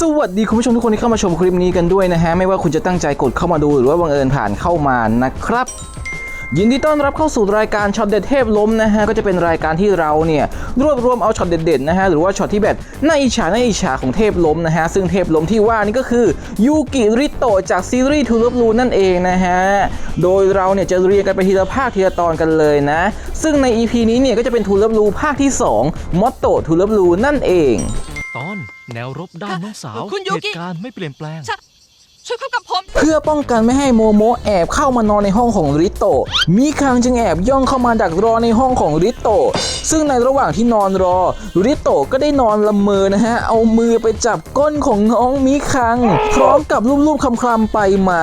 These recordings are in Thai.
สวัสดีคุณผู้ชมทุกคนที่เข้ามาชมคลิปนี้กันด้วยนะฮะ ไม่ว่าคุณจะตั้งใจกดเข้ามาดูหรือว่าบังเอิญผ่านเข้ามานะครับ ยินดีต้อนรับเข้าสู่รายการช็อตเด็ดเทพล้มนะฮะ ก็จะเป็นรายการที่เราเนี่ย รวบรวมเอาช็อตเด็ดๆนะฮะ หรือว่าช็อตที่แบบน่าอิจฉาน่าอิจฉาของเทพล้มนะฮะ ซึ่งเทพล้มที่ว่านี่ก็คือยูกิริโตะจากซีรีส์ทูลบลูนั่นเองนะฮะ โดยเราเนี่ยจะเรียงกันไปทีละภาคทีละตอนกันเลยนะ ซึ่งใน EP นี้เนี่ยก็จะเป็นทูลบลูภาคที่ 2มอตโตทูลบลูนั่นเอง แนวรบด้านน้องสาวคุณยูเหกิตุการณ์ไม่เปลี่ยนแปลงช่วยช่วยเข้ากับผม เพื่อป้องกันไม่ให้โมโมแอบเข้ามานอนในห้องของริโตะมิคังจึงแอบย่องเข้ามาดักรอในห้องของริโตะซึ่งในระหว่างที่นอนรอ ริโตะก็ได้นอนละเมอนะฮะ เอามือไปจับก้นของน้องมิคัง พร้อมกับลูบๆคลำๆไปมา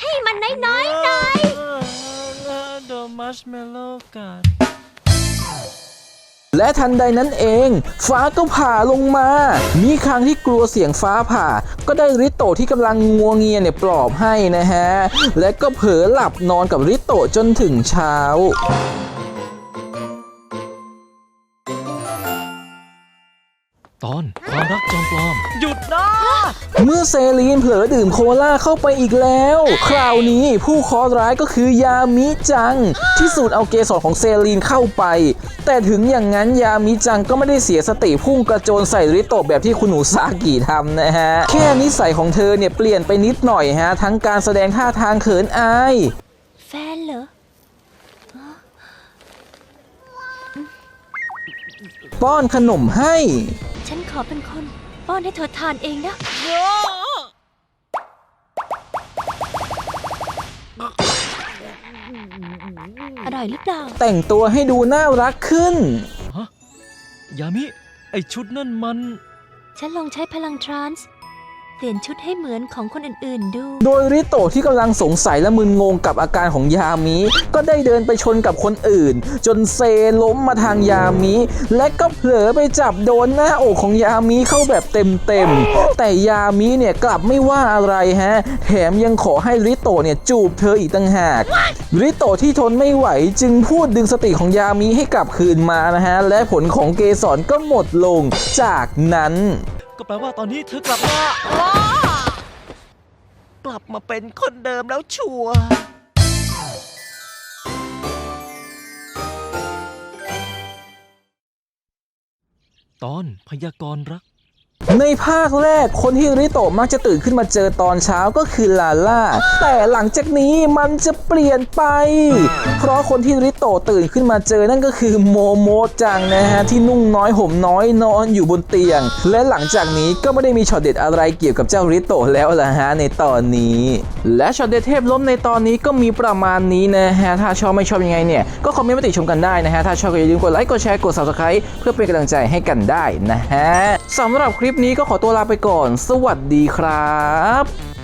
ให้มันน้อยๆหน่อย The marshmallow กัด และทันใดนั้นเอง ฟ้าก็ผ่าลงมา มีครั้งที่กลัวเสียงฟ้าผ่า ก็ได้ริโตที่กำลังงัวเงียเนี่ยปลอบให้นะฮะ และก็เผลอหลับนอนกับริโตจนถึงเช้า ตอนความรักจอมปลอม หยุดนะ เมื่อเซรีนเผลอดื่มโคลาเข้าไปอีกแล้ว คราวนี้ผู้เคราะห์ร้ายก็คือยามิจัง ที่สูดเอาเกสรของเซรีนเข้าไป แต่ถึงอย่างนั้นยามิจังก็ไม่ได้เสียสติพุ่งกระโจนใส่ริโตะแบบที่คุณหนูซากิทำนะฮะ แค่นิสัยของเธอเนี่ยเปลี่ยนไปนิดหน่อยฮะ ทั้งการแสดงท่าทางเขินอาย แฟนเหรอป้อนขนมให้ ฉันขอเป็นคนป้อนให้เธอทานเองนะ อร่อยหรือเปล่า แต่งตัวให้ดูน่ารักขึ้น ยามิ ไอชุดนั่นมัน ฉันลองใช้พลังทรานส์ เปลี่ยนชุดให้เหมือนของคนอื่นๆดู โดยริโตะที่กำลังสงสัยและมึนงงกับอาการของยามิ ก็ได้เดินไปชนกับคนอื่น จนเซล้มมาทางยามิ และก็เผลอไปจับโดนหน้าอกของยามิเข้าแบบเต็มๆ แต่ยามิเนี่ยกลับไม่ว่าอะไรฮะ แถมยังขอให้ริโตะเนี่ยจูบเธออีกต่างหาก ริโตะที่ทนไม่ไหวจึงพูดดึงสติของยามิให้กลับคืนมานะฮะ และผลของเกสรก็หมดลง จากนั้น ก็แปลว่าตอนนี้เธอกลับมากลับมาเป็นคนเดิมแล้วชัวร์ตอนพยากรณ์รัก ในภาคแรกคนที่ริโตะมักจะตื่นขึ้นมาเจอตอนเช้าก็คือลาล่า แต่หลังจากนี้มันจะเปลี่ยนไป เพราะคนที่ริโตะตื่นขึ้นมาเจอนั่นก็คือโมโมจังนะฮะ ที่นุ่งน้อยห่มน้อยนอนอยู่บนเตียง และหลังจากนี้ก็ไม่ได้มีช็อตเด็ดอะไรเกี่ยวกับเจ้าริโตะแล้วล่ะฮะในตอนนี้ และช็อตเด็ดเทพล้มในตอนนี้ก็มีประมาณนี้นะฮะถ้าชอบไม่ชอบยังไงเนี่ยก็คอมเมนต์มาติชมกันได้นะฮะถ้าชอบก็อย่าลืมกดไลค์กดแชร์กด subscribe เพื่อเป็นกำลังใจให้กันได้นะฮะสำหรับคลิปลิปนี้ก็ขอตัวลาไปก่อน สวัสดีครับ